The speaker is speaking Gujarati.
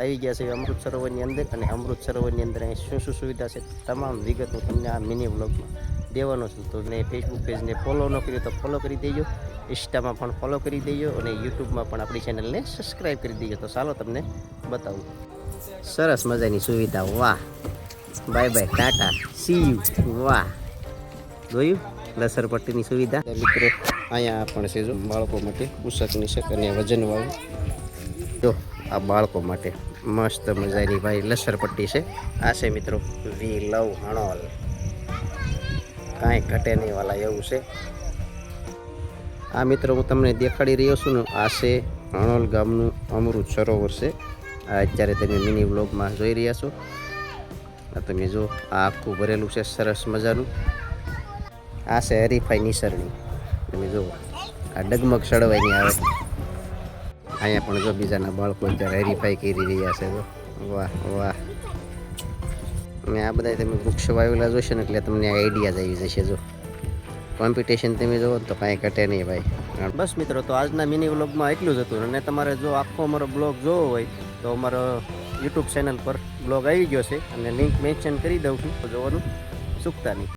આવી ગયા છે અમૃત સરોવરની અંદર અને અમૃત સરોવરની અંદર અહીં શું શું સુવિધા છે તમામ વિગત હું તમને આ મિની વ્લોગમાં દેવાનો છું. તો મેં ફેસબુક પેજને ફોલો ન કર્યો તો ફોલો કરી દેજો. ઇન્સ્ટામાં પણ ફોલો કરી દેજો અને યુટ્યુબમાં પણ આપણી ચેનલને સબસ્ક્રાઈબ કરી દેજો. તો ચાલો તમને બતાવું. સરસ મજાની સુવિધા. વાહ. Bye bye tata see you વાહ. જોયું? લસરપટ્ટીની સુવિધા. મિત્રો, અહીંયા પણ છે જો બાળકો માટે પુસ્તકની શક અને વજનવાળું. જો. આ બાળકો માટે મસ્ત મજાની ભાઈ લસરપટ્ટી છે. આ છે મિત્રો વી લવ હણોલ. કાંઈ ઘટે નહીં વાલા, એવું છે. આ મિત્રો હું તમને દેખાડી રહ્યો છું ને, આ છે હણોલ ગામનું અમૃત સરોવર છે. આ અત્યારે તમે મિની વ્લોગમાં જોઈ રહ્યા છો. આ તમે જો, આ આખું ભરેલું છે, સરસ મજાનું. આ છે હરીફાઈ નિસરણી તમે જુઓ આ ડગમગ સળવાઈની આવે. અહીંયા પણ જો બીજાના બાળકો અત્યારે હરીફાઈ કરી રહ્યા છે જો. વાહ વાહ. અને આ બધા તમે વૃક્ષો વાવેલા જોશો ને એટલે તમને આઈડિયા આવી જશે જો. કોમ્પિટિશન તમે જુઓ તો કાંઈ ઘટે નહીં ભાઈ. બસ મિત્રો, તો આજના મિની વ્લોગમાં એટલું જ હતું. અને તમારે જો આખો અમારો બ્લોગ જોવો હોય, તો અમારો યુટ્યુબ ચેનલ પર બ્લોગ આવી ગયો છે. અને લિંક મેન્શન કરી દઉં છું. તો જોવાનું ચૂકતા નહીં.